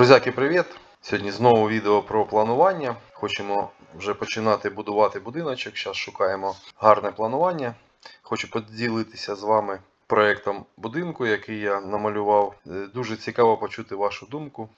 Друзяки, привіт! Сьогодні знову відео про планування. Хочемо вже починати будувати будиночок. Зараз шукаємо гарне планування. Хочу поділитися з вами проєктом будинку, який я намалював. Е, Дуже цікаво почути вашу думку.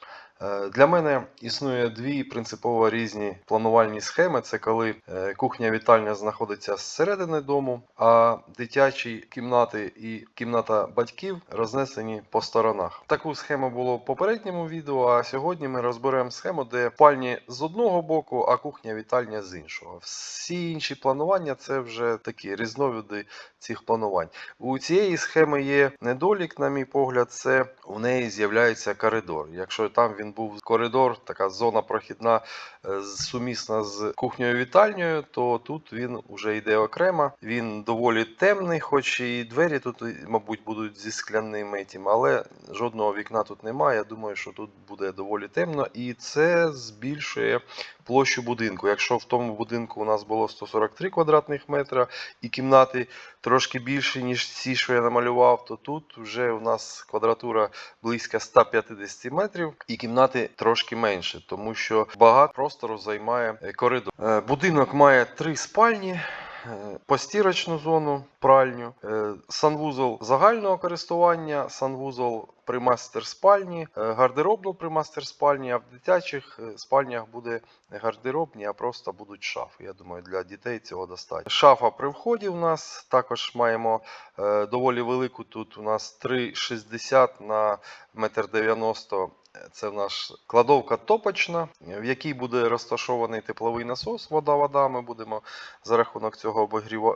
Е, Для мене існує дві принципово різні планувальні схеми. Це коли е, кухня-вітальня знаходиться зсередини дому, а дитячі кімнати і кімната батьків рознесені по сторонах. Таку схему було в попередньому відео, а сьогодні ми розберемо схему, де спальні з одного боку, а кухня-вітальня з іншого. Всі інші планування це вже такі різновиди цих планувань. У цієї схеми є недолік, на мій погляд, це в неї з'являється коридор. Якщо там він був коридор, така зона прохідна е, сумісна з кухнею вітальнею, то тут він вже йде окремо. Він доволі темний, хоч і двері тут, мабуть, будуть зі скляними тим, але жодного вікна тут немає. Я думаю, що тут буде доволі темно, і це збільшує площу будинку. Якщо в тому будинку у нас було 143 квадратних метра і кімнати трошки більші, ніж ці, що я намалював, то тут вже у нас квадратура близько 150 метрів і кімнати трошки менше, тому що багато простору займає е, коридор. Е, Будинок має три спальні. Е, Постірочну зону, пральню, е, санвузол загального користування, санвузол при мастер спальні, е, гардеробну при мастер спальні, а в дитячих спальнях буде гардеробні, а просто будуть шафи. Я думаю, для дітей цього достатньо. Шафа при вході у нас також маємо доволі велику. Тут у нас 3,60 на 1,90 м. Це в нас кладовка топочна, в якій буде розташований тепловий насос. Вода-вода. Ми будемо за рахунок цього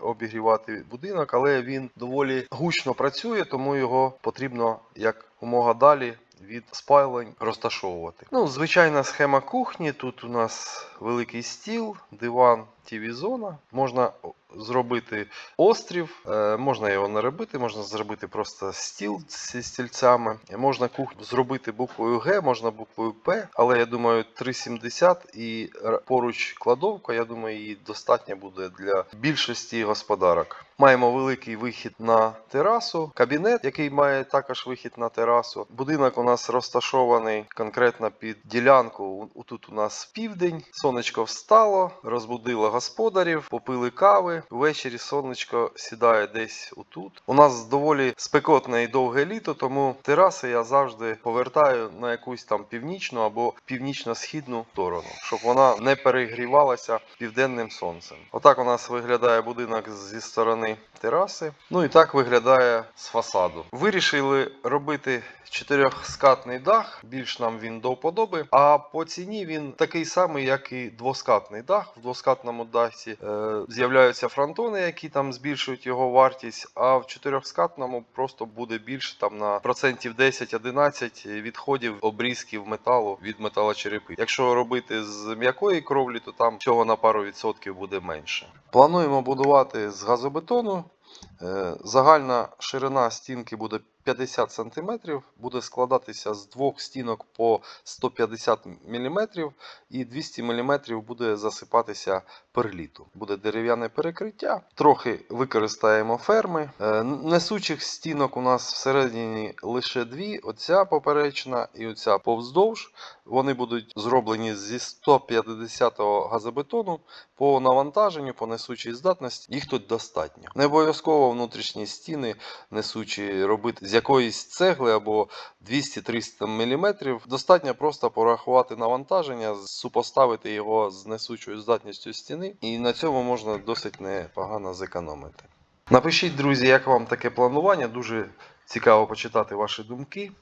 обігрівати будинок, але він доволі гучно працює, тому його потрібно як умога далі від спайлень розташовувати. Ну, звичайна схема кухні. Тут у нас великий стіл, диван, тіві-зона. Можна зробити острів, е, можна його не робити, можна зробити просто стіл зі стільцями. Можна кухню зробити буквою Г, можна буквою П, але я думаю, 3,70 і поруч кладовка, я думаю, її достатньо буде для більшості господарок. Маємо великий вихід на терасу, кабінет, який має також вихід на терасу. Будинок у нас розташований конкретно під ділянку. Тут у нас південь, сонечко встало, розбудило господарів, попили кави. Ввечері сонечко сідає десь отут. У нас доволі спекотне і довге літо, тому тераси я завжди повертаю на якусь там північну або північно-східну сторону, щоб вона не перегрівалася південним сонцем. Отак у нас виглядає будинок зі сторони тераси. Ну і так виглядає з фасаду. Вирішили робити чотирьохскатний дах, більш нам він до вподоби. А по ціні він такий самий, як і двоскатний дах. В двоскатному дахі е, з'являються фронтони, які там збільшують його вартість. А в чотирьохскатному просто буде більше там на процентів 10-11 відходів обрізків металу від металочерепи. Якщо робити з м'якої кровлі, то там цього на пару відсотків буде менше. Плануємо будувати з газобетону. Е, Загальна ширина стінки буде 50 см, буде складатися з двох стінок по 150 мм і 200 мм буде засипатися перліту. Буде дерев'яне перекриття. Трохи використаємо ферми. Е, Несучих стінок у нас всередині лише дві: оця поперечна і оця повздовж. Вони будуть зроблені зі 150-го газобетону по навантаженню, по несучій здатності. Їх тут достатньо. Не обов'язково внутрішні стіни несучі робити якоїсь цегли або 200-300 мм. Достатньо просто порахувати навантаження, супоставити його з несучою здатністю стіни, і на цьому можна досить непогано зекономити. Напишіть, друзі, як вам таке планування. Дуже цікаво почитати ваші думки.